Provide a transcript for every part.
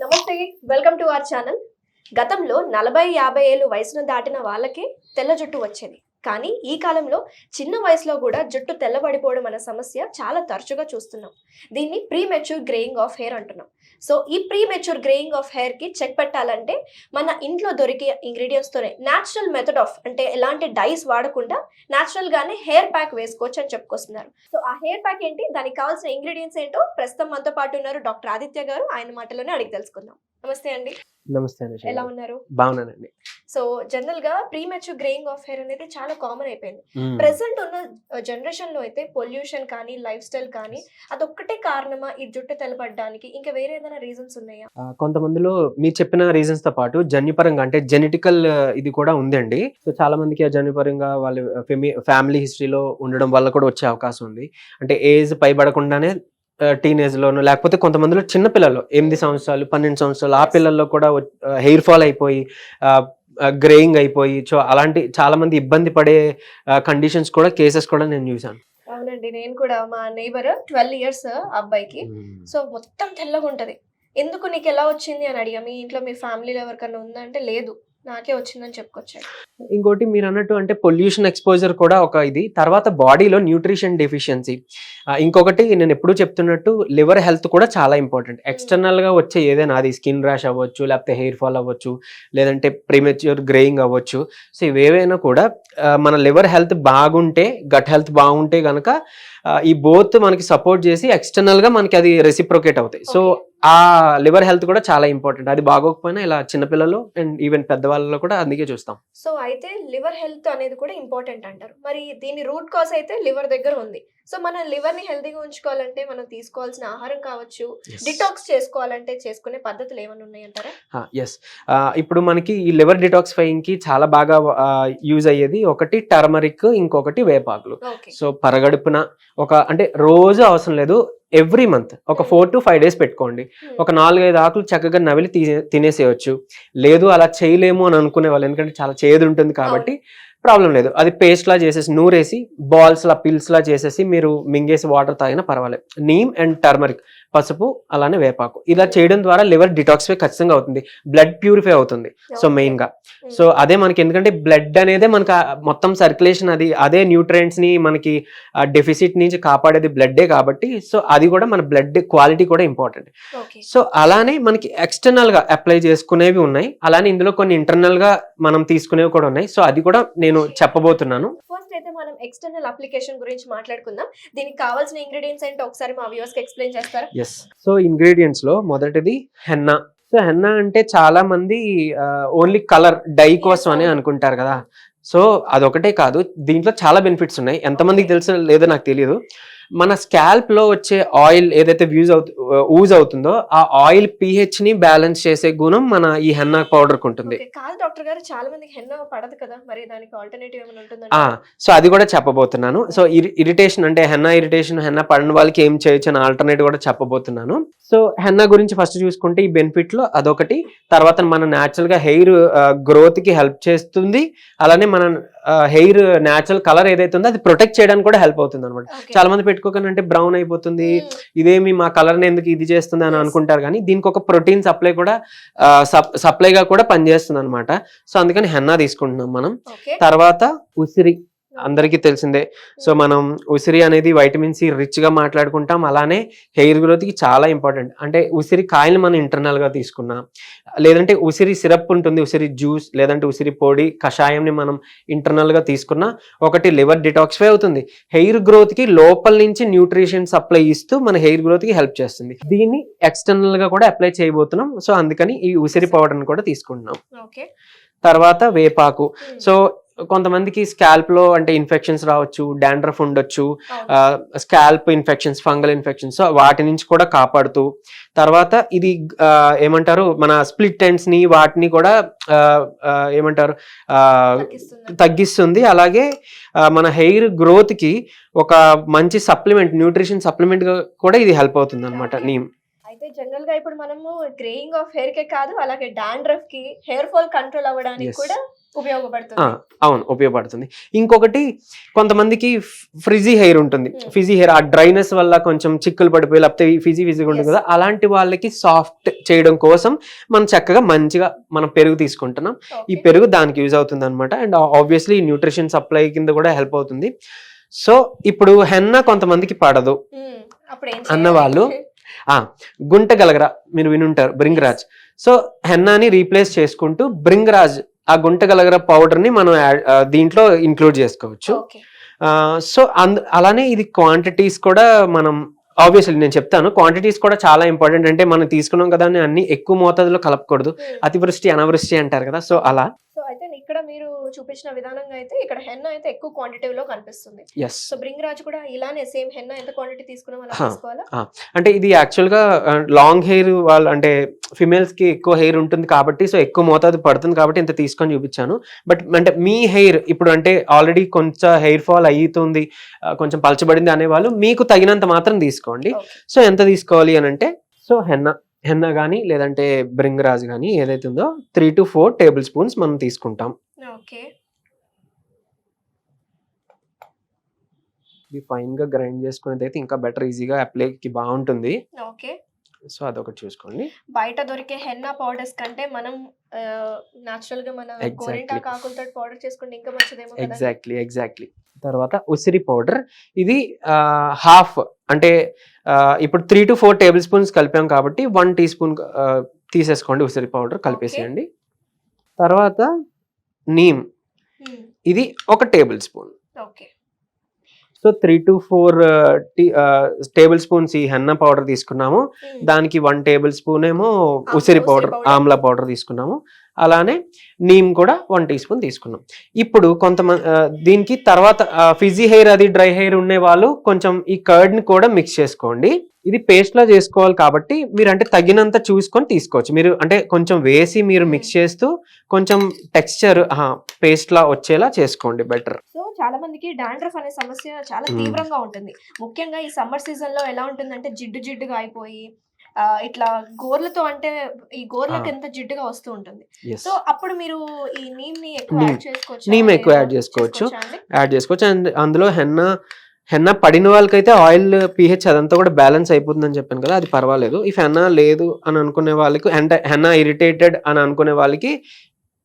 నమస్తే welcome to our channel గతంలో నలభై యాభై ఏళ్ళు వయసును దాటిన వాళ్ళకే తెల్ల జుట్టు వచ్చేది. కానీ ఈ కాలంలో చిన్న వయసులో కూడా జుట్టు తెల్లబడిపోవడం అనే సమస్య చాలా తరచుగా చూస్తున్నాం. దీన్ని premature greying of hair అంటున్నాం. సో ఈ ప్రీ మెచ్యూర్ గ్రేయింగ్ ఆఫ్ హెయిర్కి చెక్ పెట్టాలంటే మన ఇంట్లో దొరికే ఇంగ్రీడియంట్స్ తోనే న్యాచురల్ మెథడ్ ఆఫ్ అంటే ఎలాంటి డైస్ వాడకుండా న్యాచురల్ గానే హెయిర్ ప్యాక్ వేసుకోవచ్చు అని చెప్పుకొస్తున్నారు. సో ఆ హెయిర్ ప్యాక్ ఏంటి? దానికి కావాల్సిన ఇంగ్రీడియంట్స్ ఏంటో ప్రస్తుతం మనతో పాటు ఉన్నారు డాక్టర్ ఆదిత్య గారు. ఆయన మాటలోనే అడిగి తెలుసుకుందాం. నమస్తే అండి. నమస్తే అనుష ఎలా ఉన్నారు? బాగున్నానండి. సో జనరల్గా premature greying of hair అనేది చాలా కామన్ అయిపోయింది. ప్రెసెంట్ ఉన్న జనరేషన్లో అయితే పొల్యూషన్ కానీ లైఫ్ స్టైల్ కానీ అదొక్కటే కారణమా ఈ జుట్టు తెల్లబడడానికి? ఇంకా వేరే ఏదైనా రీజన్స్ ఉన్నాయా? కొంతమందిలో మీరు చెప్పిన రీజన్స్తో పాటు జన్యుపరంగా అంటే జెనెటికల్ ఇది కూడా ఉందండి. సో చాలా మందికి ఆ జన్యుపరంగా వాళ్ళ ఫ్యామిలీ హిస్టరీలో ఉండడం వల్ల కూడా వచ్చే అవకాశం ఉంది. అంటే ఏజ్ పైబడకుండానే టీనేజ్ లోను లేకపోతే కొంతమందిలో చిన్న పిల్లలు ఎనిమిది సంవత్సరాలు పన్నెండు సంవత్సరాలు ఆ పిల్లల్లో కూడా హెయిర్ ఫాల్ అయిపోయి గ్రేయింగ్ అయిపోయి సో అలాంటి చాలా మంది ఇబ్బంది పడే కండిషన్స్ కూడా కేసెస్ కూడా నేను చూసాను అవునండి నేను కూడా మా నైబర్ ట్వెల్వ్ ఇయర్స్ అబ్బాయికి. సో మొత్తం తెల్లగా ఉంటది ఎందుకు నీకు ఎలా వచ్చింది అని అడిగా. మీ ఇంట్లో మీ ఫ్యామిలీలో ఎవరికన్నా ఉందంటే లేదు. నాకే వచ్చిందని చెప్పుకొచ్చాడు ఇంకోటి మీరు అన్నట్టు అంటే పొల్యూషన్ ఎక్స్పోజర్ కూడా ఒక ఇది. తర్వాత బాడీలో న్యూట్రిషన్ డెఫిషియన్సీ ఇంకొకటి నేను ఎప్పుడూ చెప్తున్నట్టు లివర్ హెల్త్ కూడా చాలా ఇంపార్టెంట్ ఎక్స్టర్నల్గా వచ్చే ఏదైనా అది స్కిన్ ర్యాష్ అవ్వచ్చు లేకపోతే హెయిర్ ఫాల్ అవ్వచ్చు లేదంటే ప్రీమెచ్యూర్ గ్రేయింగ్ అవ్వచ్చు. సో ఇవేవైనా కూడా మన లివర్ హెల్త్ బాగుంటే గట్ హెల్త్ బాగుంటే గనక ఆ, ఈ బోత్ మనకి సపోర్ట్ చేసి ఎక్స్టర్నల్గా మనకి అది రెసిప్రోకేట్ అవుతాయి. సో ఆ లివర్ హెల్త్ కూడా చాలా ఇంపార్టెంట్. అది బాగోకపోయినా ఇలా చిన్నపిల్లలు అండ్ ఈవెన్ పెద్దవాళ్ళలో కూడా అందుకే చూస్తాం. సో అయితే లివర్ హెల్త్ అనేది కూడా ఇంపార్టెంట్ అంటారు. మరి దీని రూట్ కాజ్ అయితే లివర్ దగ్గర ఉంది. సో మన లివర్ని హెల్తీగా ఉంచుకోవాలంటే మనం తీసుకోవాల్సిన ఆహారం కావచ్చు డిటాక్స్ చేసుకోవాలంటే చేసుకునే పద్ధతులు ఏమైనా ఉన్నాయంటారా ఎస్ ఇప్పుడు మనకి ఈ లివర్ డిటాక్సిఫైయింగ్కి చాలా బాగా యూజ్ అయ్యేది ఒకటి టర్మరిక్ ఇంకొకటి వేపాకులు. సో పరగడుపున ఒక అంటే రోజు అవసరం లేదు ఎవ్రీ మంత్ ఒక ఫోర్ టు ఫైవ్ డేస్ పెట్టుకోండి. ఒక నాలుగైదు ఆకులు చక్కగా నవిలి తినేసేయచ్చు. లేదు అలా చేయలేము అని అనుకునే వాళ్ళు ఎందుకంటే చాలా చేదు ఉంటుంది కాబట్టి ప్రాబ్లం లేదు. అది పేస్ట్ లా చేసేసి నూరేసి బాల్స్ లా పిల్స్ లా చేసేసి మీరు మింగేసి వాటర్ తాగినా పర్వాలేదు. Neem and turmeric. పసుపు అలానే వేపాకు. ఇలా చేయడం ద్వారా లివర్ డిటాక్సిఫై ఖచ్చితంగా అవుతుంది. బ్లడ్ ప్యూరిఫై అవుతుంది. సో మెయిన్గా సో అదే మనకి ఎందుకంటే బ్లడ్ అనేదే మనకి మొత్తం సర్క్యులేషన్ అది అదే న్యూట్రియంట్స్ని మనకి డెఫిసిట్ నుంచి కాపాడేది బ్లడ్డే కాబట్టి సో అది కూడా మన బ్లడ్ క్వాలిటీ కూడా ఇంపార్టెంట్. సో అలానే మనకి ఎక్స్టర్నల్గా అప్లై చేసుకునేవి ఉన్నాయి. అలానే ఇందులో కొన్ని ఇంటర్నల్గా మనం తీసుకునేవి కూడా ఉన్నాయి. సో అది కూడా నేను చెప్పబోతున్నాను. ఫస్ట్ అయితే మనం ఎక్స్టర్నల్ అప్లికేషన్ గురించి మాట్లాడుకుందాం. దీనికి కావాల్సిన ఇంగ్రీడియంట్స్ ఏంటో ఒకసారి మా వ్యూవర్స్కి ఎక్స్ప్లెయిన్ చేస్తారా? ఎస్ సో ఇంగ్రీడియంట్స్లో మొదటిది హెన్నా. సో హెన్నా అంటే చాలా మంది ఓన్లీ కలర్ డై కోసం అని అనుకుంటారు కదా. సో అదొకటే కాదు. దీంట్లో చాలా బెనిఫిట్స్ ఉన్నాయి. ఎంతమందికి తెలుసు లేదో నాకు తెలియదు. మన స్కాల్ప్లో వచ్చే ఆయిల్ ఏదైతే వ్యూజ్ అవుతు యూజ్ అవుతుందో ఆ ఆయిల్ పిహెచ్ని బ్యాలెన్స్ చేసే గుణం మన ఈ హెన్నా పౌడర్కు ఉంటుంది. కాదు డాక్టర్ గారు చాలా మందికి హెన్న పడదు కదా మరి దానికి ఆల్టర్నేటివ్ ఏమైనా ఆ ఉంటుందా సో అది కూడా చెప్పబోతున్నాను. సో ఇరిటేషన్ అంటే హెన్నా ఇరిటేషన్ హెన్నా పడిన వాళ్ళకి ఏం చేయొచ్చు అని ఆల్టర్నేట్ కూడా చెప్పబోతున్నాను. సో హెన్నా గురించి ఫస్ట్ చూసుకుంటే ఈ బెనిఫిట్లో అదొకటి. తర్వాత మన న్యాచురల్గా హెయిర్ గ్రోత్కి హెల్ప్ చేస్తుంది. అలానే మన హెయిర్ న్యాచురల్ కలర్ ఏదైతే ఉందో అది ప్రొటెక్ట్ చేయడానికి కూడా హెల్ప్ అవుతుంది అనమాట చాలా మంది పెట్టుకోకనంటే అంటే బ్రౌన్ అయిపోతుంది. ఇదేమి మా కలర్ని ఎందుకు ఇది చేస్తుంది అని. అనుకుంటారు కానీ దీనికి ఒక ప్రోటీన్ సప్లై కూడా సప్లైగా కూడా పనిచేస్తుంది అనమాట సో అందుకని హెన్నా తీసుకుంటున్నాం మనం. తర్వాత ఉసిరి. అందరికీ తెలిసిందే. సో మనం ఉసిరి అనేది వైటమిన్ సి రిచ్గా మాట్లాడుకుంటాం. అలానే హెయిర్ గ్రోత్కి చాలా ఇంపార్టెంట్. అంటే ఉసిరి కాయలు మనం ఇంటర్నల్గా తీసుకున్నాం. లేదంటే ఉసిరి సిరప్ ఉంటుంది ఉసిరి జ్యూస్ లేదంటే ఉసిరి పొడి కషాయంని మనం ఇంటర్నల్గా తీసుకున్నా ఒకటి లివర్ డిటాక్సిఫై అవుతుంది. హెయిర్ గ్రోత్కి లోపల నుంచి న్యూట్రిషన్ సప్లై ఇస్తూ మన హెయిర్ గ్రోత్కి హెల్ప్ చేస్తుంది. దీన్ని ఎక్స్టర్నల్గా కూడా అప్లై చేయబోతున్నాం. సో అందుకని ఈ ఉసిరి పౌడర్ని కూడా తీసుకుంటున్నాం. ఓకే తర్వాత వేపాకు. సో కొంతమందికి స్కాల్ప్లో అంటే ఇన్ఫెక్షన్స్ రావచ్చు డాండ్రఫ్ ఉండొచ్చు స్కాల్ప్ ఇన్ఫెక్షన్స్ ఫంగల్ ఇన్ఫెక్షన్స్ వాటి నుంచి కూడా కాపాడుతూ తర్వాత ఇది ఏమంటారు మన స్ప్లిట్ ఎండ్స్ని వాటిని కూడా ఏమంటారు తగ్గిస్తుంది. అలాగే మన హెయిర్ గ్రోత్కి ఒక మంచి సప్లిమెంట్ న్యూట్రిషన్ సప్లిమెంట్గా కూడా ఇది హెల్ప్ అవుతుంది అనమాట నీమ్. అయితే జనరల్గా ఇప్పుడు మనము గ్రేయింగ్ ఆఫ్ హెయిర్ కే కాదు అలాగే డాండ్రఫ్కి హెయిర్ ఫాల్ కంట్రోల్ అవ్వడానికి. కూడా ఉపయోగపడుతుంది అవును ఉపయోగపడుతుంది ఇంకొకటి కొంతమందికి ఫిజీ హెయిర్ ఉంటుంది Hmm. ఫిజీ హెయిర్ ఆ డ్రైనెస్ వల్ల కొంచెం చిక్కులు పడిపోయి లేకపోతే ఫిజీ ఫిజీగా ఉంటుంది. కదా అలాంటి వాళ్ళకి సాఫ్ట్ చేయడం కోసం మనం చక్కగా మంచిగా మనం పెరుగు తీసుకుంటున్నాం ఈ. పెరుగు దానికి యూజ్ అవుతుంది అనమాట అండ్ ఆబ్వియస్లీ న్యూట్రిషన్ సప్లై కింద కూడా హెల్ప్ అవుతుంది సో ఇప్పుడు హెన్న కొంతమందికి పడదు ఏం అన్న? వాళ్ళు గుంట గలగర మీరు వినుంటారు బ్రింగరాజ్ సో హెన్నాని రీప్లేస్ చేసుకుంటూ బ్రింగరాజ్ ఆ గుంట గలగర పౌడర్ని మనం దీంట్లో ఇంక్లూడ్ చేసుకోవచ్చు. సో అంద అలానే ఇది క్వాంటిటీస్ కూడా మనం ఆబ్వియస్లీ నేను చెప్తాను క్వాంటిటీస్ కూడా చాలా ఇంపార్టెంట్ అంటే మనం తీసుకున్నాం కదా అని అన్ని ఎక్కువ మోతాదులో కలపకూడదు. మ్మ్. అతివృష్టి అనావృష్టి అంటారు కదా సో అలా. ఇక్కడ మీరు చూపించిన విధానంగా అయితే ఇక్కడ హెన్న అయితే ఎక్కువ క్వాంటిటీ లో కనిపిస్తుంది. సో బ్రింగ్ రాజ్ కూడా ఇలానే సేమ్ హెన్న ఎంత క్వాంటిటీ తీసుకున్నాం అంటే ఇది యాక్చువల్గా లాంగ్ హెయిర్ వాళ్ళు అంటే ఫిమేల్స్కి ఎక్కువ హెయిర్ ఉంటుంది కాబట్టి సో ఎక్కువ మోతాదు పడుతుంది కాబట్టి ఇంత తీసుకొని చూపించాను. బట్ అంటే మీ హెయిర్ ఇప్పుడు అంటే ఆల్రెడీ కొంచెం హెయిర్ ఫాల్ అయ్యుతుంది ఆ, కొంచెం పలచబడింది అనేవాళ్ళు మీకు తగినంత మాత్రం తీసుకోండి. సో ఎంత తీసుకోవాలి అని అంటే సో హెన్న. హెన్న కానీ లేదంటే బ్రింగరాజ్ కానీ ఏదైతే ఉందో three to four tablespoons మనం తీసుకుంటాం. ఓకే. ఇది ఫైన్గా గ్రైండ్ చేసుకునేది అయితే ఇంకా బెటర్ ఈజీగా అప్లైకి బాగుంటుంది. ఓకే. సో అదొకటి చూసుకోండి. బయట దొరికే హెన్నా పౌడర్స్ కంటే మనం నాచురల్గా మన Exactly. గోరింటా కాకులతో పౌడర్ చేసుకుంటే ఇంకా మంచిదేమో ఎగ్జాక్ట్లీ ఎగ్జాక్ట్లీ తర్వాత ఉసిరి పౌడర్. ఇది హాఫ్ అంటే ఇప్పుడు three to four tablespoons కలిపాం కాబట్టి వన్ టీ స్పూన్ తీసేసుకోండి ఉసిరి పౌడర్ కలిపేసేయండి. తర్వాత నీమ్. ఇది ఒక tablespoon. Okay. So three to four tea tablespoons ఈ హెన్న పౌడర్ తీసుకున్నాము. దానికి వన్ టేబుల్ స్పూన్ ఏమో ఉసిరి పౌడర్. ఆమ్లా పౌడర్ తీసుకున్నాము. అలానే నీమ్ కూడా వన్ టీ స్పూన్ తీసుకున్నాం. ఇప్పుడు కొంతమంది దీనికి తర్వాత ఫిజీ హెయిర్ అది డ్రై హెయిర్ ఉండే వాళ్ళు కొంచెం ఈ కర్డ్ని కూడా మిక్స్ చేసుకోండి. ఇది పేస్ట్ లా చేసుకోవాలి కాబట్టి మీరు అంటే తగినంత చూసుకొని తీసుకోవచ్చు. మీరు అంటే కొంచెం వేసి మీరు మిక్స్ చేస్తూ కొంచెం టెక్స్చర్ పేస్ట్ లా వచ్చేలా చేసుకోండి బెటర్ చాలా మందికి డాండ్రఫ్ అనే సమస్య చాలా. తీవ్రంగా ఉంటుంది ముఖ్యంగా ఈ సమ్మర్ సీజన్లో ఎలా ఉంటుందంటే జిడ్డు జిడ్డుగా అయిపోయి ఇట్లా గోర్లతో అంటే ఈ గోర్లకి. ఎంత జిడ్డుగా వస్తూ ఉంటుంది సో అప్పుడు మీరు ఈ నీమ్ని ఎక్కువ. యాడ్ చేసుకోవచ్చు Neem ఎక్కువ add చేసుకోవచ్చు. యాడ్ చేసుకోవచ్చు అండ్ అందులో హెన్న హెన్న పడిన వాళ్ళకైతే ఆయిల్ పిహెచ్ అదంతా కూడా బ్యాలెన్స్ అయిపోతుందని చెప్పాను కదా అది పర్వాలేదు ఇఫ్ హెన్న లేదు అని అనుకునే వాళ్ళకి అంటే హెన్న ఇరిటేటెడ్ అని అనుకునే వాళ్ళకి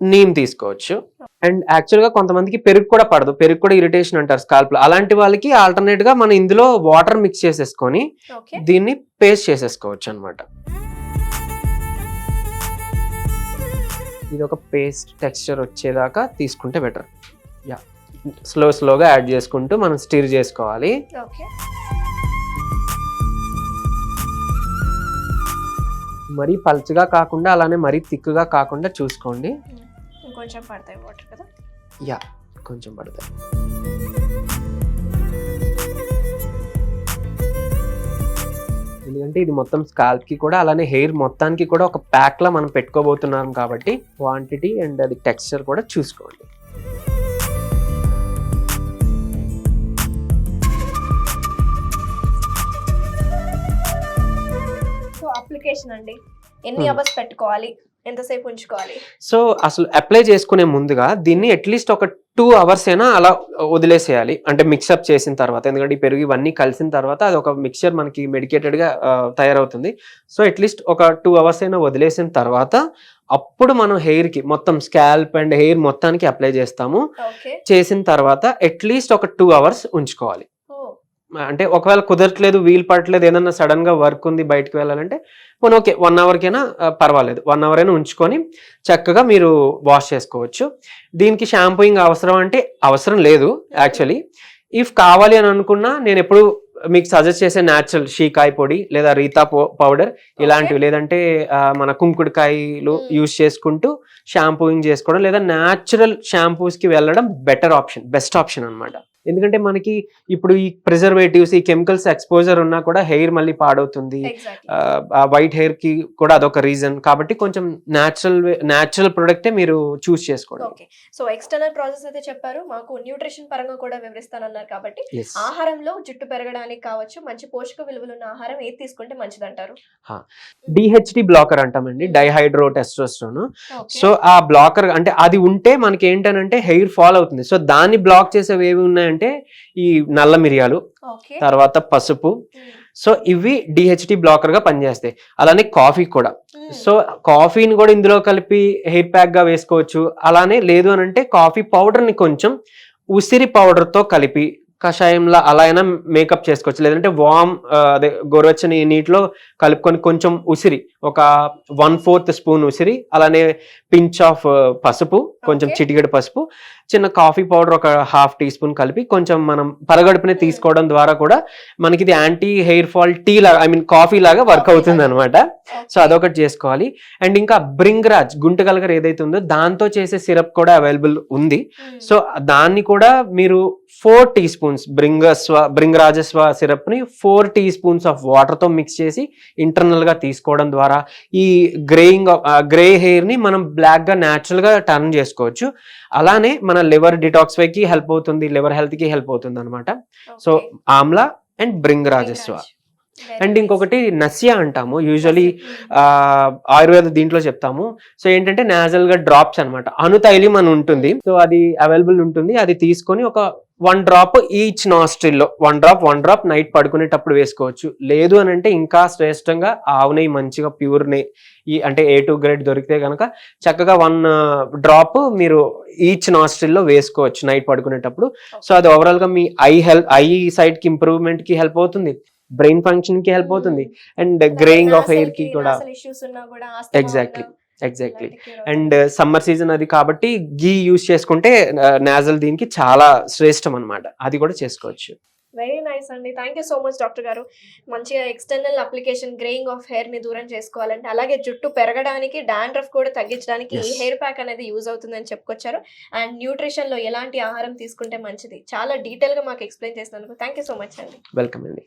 నీమ్ తీసుకోవచ్చు. అండ్ యాక్చువల్గా కొంతమందికి పెరుగు కూడా పడదు. పెరుగు కూడా ఇరిటేషన్ అంటారు స్కాల్ప్లో అలాంటి వాళ్ళకి ఆల్టర్నేట్గా మనం ఇందులో వాటర్ మిక్స్ చేసేసుకొని దీన్ని పేస్ట్ చేసేసుకోవచ్చు అనమాట ఇది ఒక పేస్ట్ టెక్స్చర్ వచ్చేదాకా తీసుకుంటే బెటర్. యా. స్లో స్లోగా యాడ్ చేసుకుంటూ మనం స్టిర్ చేసుకోవాలి. మరీ పల్చగా కాకుండా అలానే మరీ థిక్గా కాకుండా చూసుకోండి. ఇంకొంచెం పడతాయి వాటర్ కదా? యా కొంచెం పడతాయి. ఎందుకంటే ఇది మొత్తం స్కాల్ప్కి కూడా అలానే హెయిర్ మొత్తానికి కూడా ఒక ప్యాక్ లా మనం పెట్టుకోబోతున్నాం కాబట్టి క్వాంటిటీ అండ్ అది టెక్స్చర్ కూడా చూసుకోండి. సో అప్లికేషన్ అండి. ఎన్ని Hmm. అవర్స్ పెట్టుకోవాలి? ఎంతసేపు ఉంచుకోవాలి? సో అసలు అప్లై చేసుకునే ముందుగా దీన్ని అట్లీస్ట్ ఒక టూ అవర్స్ అయినా అలా వదిలేసేయాలి. అంటే మిక్సప్ చేసిన తర్వాత. ఎందుకంటే ఈ పెరుగు ఇవన్నీ కలిసిన తర్వాత అది ఒక మిక్చర్ మనకి మెడికేటెడ్గా ఆ, తయారవుతుంది. సో అట్లీస్ట్ ఒక టూ అవర్స్ అయినా వదిలేసిన తర్వాత అప్పుడు మనం హెయిర్కి మొత్తం స్కాల్ప్ అండ్ హెయిర్ మొత్తానికి అప్లై చేస్తాము. చేసిన తర్వాత అట్లీస్ట్ ఒక టూ అవర్స్ ఉంచుకోవాలి. అంటే ఒకవేళ కుదరట్లేదు వీలు పడట్లేదు ఏదన్నా సడన్గా వర్క్ ఉంది బయటకు వెళ్ళాలంటే పోనీ ఓకే వన్ అవర్కైనా పర్వాలేదు. వన్ అవర్ అయినా ఉంచుకొని చక్కగా మీరు వాష్ చేసుకోవచ్చు. దీనికి షాంపూయింగ్ అవసరం అంటే అవసరం లేదు యాక్చువల్లీ ఇఫ్ కావాలి అని అనుకున్నా నేను ఎప్పుడు మీకు సజెస్ట్ చేసే న్యాచురల్ షీకాయ పొడి లేదా రీతా పౌడర్ ఇలాంటివి. లేదంటే మన కుంకుడుకాయలు. యూస్ చేసుకుంటూ షాంపూయింగ్ చేసుకోవడం లేదా న్యాచురల్ షాంపూస్కి వెళ్ళడం బెటర్ ఆప్షన్ బెస్ట్ ఆప్షన్ అన్నమాట. ఎందుకంటే మనకి ఇప్పుడు ఈ ప్రిజర్వేటివ్స్ ఈ కెమికల్స్ ఎక్స్పోజర్ ఉన్నా కూడా హెయిర్ మళ్ళీ పాడవుతుంది. ఆ వైట్ హెయిర్కి కూడా అదొక రీజన్ కాబట్టి కొంచెం న్యాచురల్ న్యాచురల్ ప్రొడక్టే మీరు చూస్ చేసుకోండి ఓకే సో ఎక్స్టర్నల్ ప్రాసెస్ అయితే చెప్పారు. మాకు న్యూట్రిషన్ పరంగా కూడా వివరిస్తానన్నారు కాబట్టి. ఆహారంలో జుట్టు పెరగడానికి కావచ్చు మంచి పోషక విలువలు ఉన్న ఆహారం ఏది తీసుకుంటే మంచిదంటారు? డిహెచ్డి బ్లాకర్ అంటామండి. డైహైడ్రో టెస్టోస్టోన్ ఓకే సో ఆ బ్లాకర్ అంటే అది ఉంటే మనకి ఏంటనంటే హెయిర్ ఫాల్ అవుతుంది. సో దాన్ని బ్లాక్ చేసేవి ఏవి ఉన్నాయంటే ఈ నల్ల మిరియాలు తర్వాత పసుపు. సో ఇవి డిహెచ్డి బ్లాకర్గా పనిచేస్తాయి. అలానే కాఫీ కూడా. సో కాఫీని కూడా ఇందులో కలిపి హెయిర్ ప్యాక్గా వేసుకోవచ్చు. అలానే లేదు అని అంటే కాఫీ పౌడర్ని కొంచెం ఉసిరి పౌడర్తో కలిపి కషాయంలా అలా అయినా మేకప్ చేసుకోవచ్చు. లేదంటే వామ్ అదే గోరువెచ్చని నీటిలో కలుపుకొని కొంచెం ఉసిరి ఒక వన్ ఫోర్త్ స్పూన్ ఉసిరి అలానే పించ్ ఆఫ్ పసుపు. కొంచెం. చిటికెడు పసుపు చిన్న కాఫీ పౌడర్ ఒక హాఫ్ టీ స్పూన్ కలిపి కొంచెం మనం పరగడుపునే Hmm. తీసుకోవడం ద్వారా కూడా మనకి ఇది యాంటీ హెయిర్ ఫాల్ టీ లాగా ఐ మీన్ కాఫీ లాగా వర్క్ అవుతుంది. అనమాట సో అదొకటి చేసుకోవాలి అండ్ ఇంకా బ్రింగ్రాజ్ గుంటగలగర్ ఏదైతే ఉందో దాంతో చేసే సిరప్ కూడా అవైలబుల్ ఉంది సో దాన్ని కూడా మీరు ఫోర్ టీ స్పూన్స్ బ్రింగస్వ బ్రింగరాజస్వ సిరప్ని ఫోర్ టీ స్పూన్స్ ఆఫ్ వాటర్తో మిక్స్ చేసి ఇంటర్నల్గా తీసుకోవడం ద్వారా ఈ గ్రేయింగ్ గ్రే హెయిర్ని మనం బ్లాక్గా న్యాచురల్గా టర్న్ చేసుకోవచ్చు. అలానే మన లివర్ డిటాక్స్కి హెల్ప్ అవుతుంది లివర్ హెల్త్కి హెల్ప్ అవుతుంది అనమాట so amla and Bhringarajasava and ఇంకొకటి నసియా అంటాము. యూజువలీ ఆయుర్వేద దీంట్లో చెప్తాము. సో ఏంటంటే నాజల్గా డ్రాప్స్ అనమాట అనుతైలిం అని ఉంటుంది. సో అది అవైలబుల్ ఉంటుంది. అది తీసుకొని ఒక one drop each నాస్ట్రిల్లో one drop one drop night పడుకునేటప్పుడు వేసుకోవచ్చు. లేదు అని అంటే ఇంకా శ్రేష్టంగా ఆవు నెయ్యి మంచిగా ప్యూర్ నెయ్యి. ఈ అంటే ఏ టూ గ్రేడ్ దొరికితే కనుక చక్కగా వన్ డ్రాప్ మీరు ఈచ్ నాస్ట్రిల్లో వేసుకోవచ్చు నైట్ పడుకునేటప్పుడు. సో అది ఓవరాల్గా మీ ఐ హెల్త్ ఐ సైడ్కి ఇంప్రూవ్మెంట్కి హెల్ప్ అవుతుంది. బ్రెయిన్ ఫంక్షన్కి హెల్ప్ అవుతుంది. అండ్ గ్రేయింగ్ ఆఫ్ హెయిర్కి కూడా ఇష్యూస్ ఉన్నా కూడా Exactly. Exactly and summer season అది కాబట్టి గీ యూస్ చేసుకుంటే నాజల్ దీనికి చాలా శ్రేష్టం అన్నమాట అది కూడా చేసుకోవచ్చు. వెరీ నైస్ అండి. Thank you so much doctor గారు. మంచిగా ఎక్స్టర్నల్ అప్లికేషన్ గ్రేయింగ్ ఆఫ్ హెయిర్ని దూరం చేసుకోవాలంటే అలాగే జుట్టు పెరగడానికి డాండ్రఫ్ కూడా తగ్గించడానికి ఈ. హెయిర్ ప్యాక్ అనేది యూజ్ అవుతుందని చెప్పుకొచ్చారు. అండ్ న్యూట్రిషన్లో ఎలాంటి ఆహారం తీసుకుంటే మంచిది? చాలా డీటెయిల్గా మాకు ఎక్స్ప్లెయిన్ చేసినందుకు థ్యాంక్ యూ సో మచ్ అండి. వెల్కమ్ అండి.